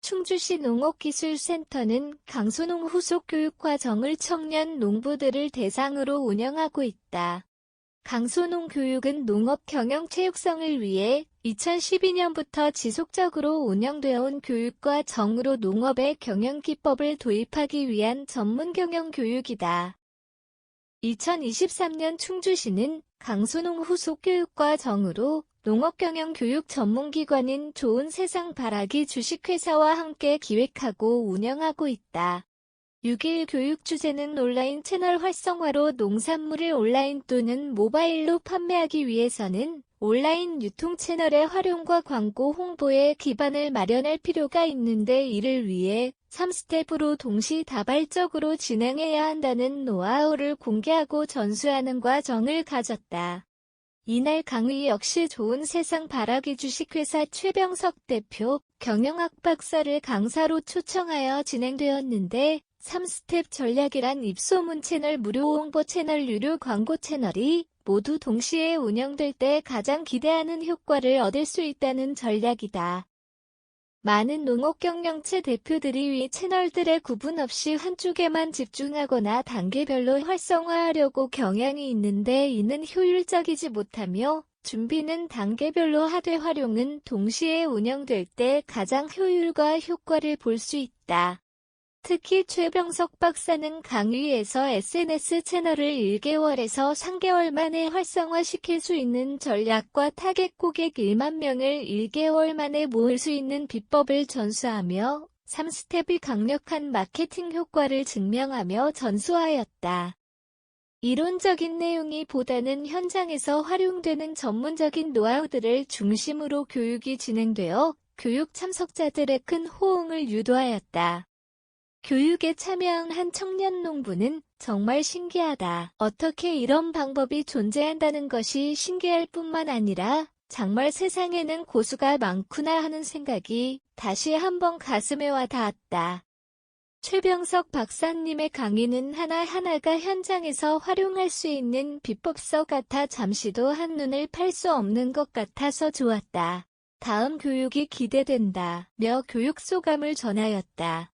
충주시 농업기술센터는 강소농 후속 교육과정을 청년 농부들을 대상으로 운영하고 있다. 강소농 교육은 농업 경영 체육성을 위해 2012년부터 지속적으로 운영되어 온 교육과 정으로 농업의 경영 기법을 도입하기 위한 전문 경영 교육이다. 2023년 충주시는 강소농 후속 교육과 정으로 농업경영 교육 전문기관인 좋은 세상 바라기 주식회사와 함께 기획하고 운영하고 있다. 6일 교육 주제는 온라인 채널 활성화로 농산물을 온라인 또는 모바일로 판매하기 위해서는 온라인 유통 채널의 활용과 광고 홍보에 기반을 마련할 필요가 있는데 이를 위해 3스텝으로 동시다발적으로 진행해야 한다는 노하우를 공개하고 전수하는 과정을 가졌다. 이날 강의 역시 좋은 세상 바라기 주식회사 최병석 대표, 경영학 박사를 강사로 초청하여 진행되었는데 3스텝 전략이란 입소문 채널 무료 홍보 채널 유료 광고 채널이 모두 동시에 운영될 때 가장 기대하는 효과를 얻을 수 있다는 전략이다. 많은 농업 경영체 대표들이 위 채널들의 구분 없이 한쪽에만 집중하거나 단계별로 활성화하려고 경향이 있는데 이는 효율적이지 못하며 준비는 단계별로 하되 활용은 동시에 운영될 때 가장 효율과 효과를 볼 수 있다. 특히 최병석 박사는 강의에서 SNS 채널을 1개월에서 3개월 만에 활성화시킬 수 있는 전략과 타겟 고객 1만 명을 1개월 만에 모을 수 있는 비법을 전수하며 3스텝이 강력한 마케팅 효과를 증명하며 전수하였다. 이론적인 내용이 보다는 현장에서 활용되는 전문적인 노하우들을 중심으로 교육이 진행되어 교육 참석자들의 큰 호응을 유도하였다. 교육에 참여한 한 청년 농부는 정말 신기하다. 어떻게 이런 방법이 존재한다는 것이 신기할 뿐만 아니라 정말 세상에는 고수가 많구나 하는 생각이 다시 한번 가슴에 와 닿았다. 최병석 박사님의 강의는 하나하나가 현장에서 활용할 수 있는 비법서 같아 잠시도 한눈을 팔 수 없는 것 같아서 좋았다. 다음 교육이 기대된다. 며 교육 소감을 전하였다.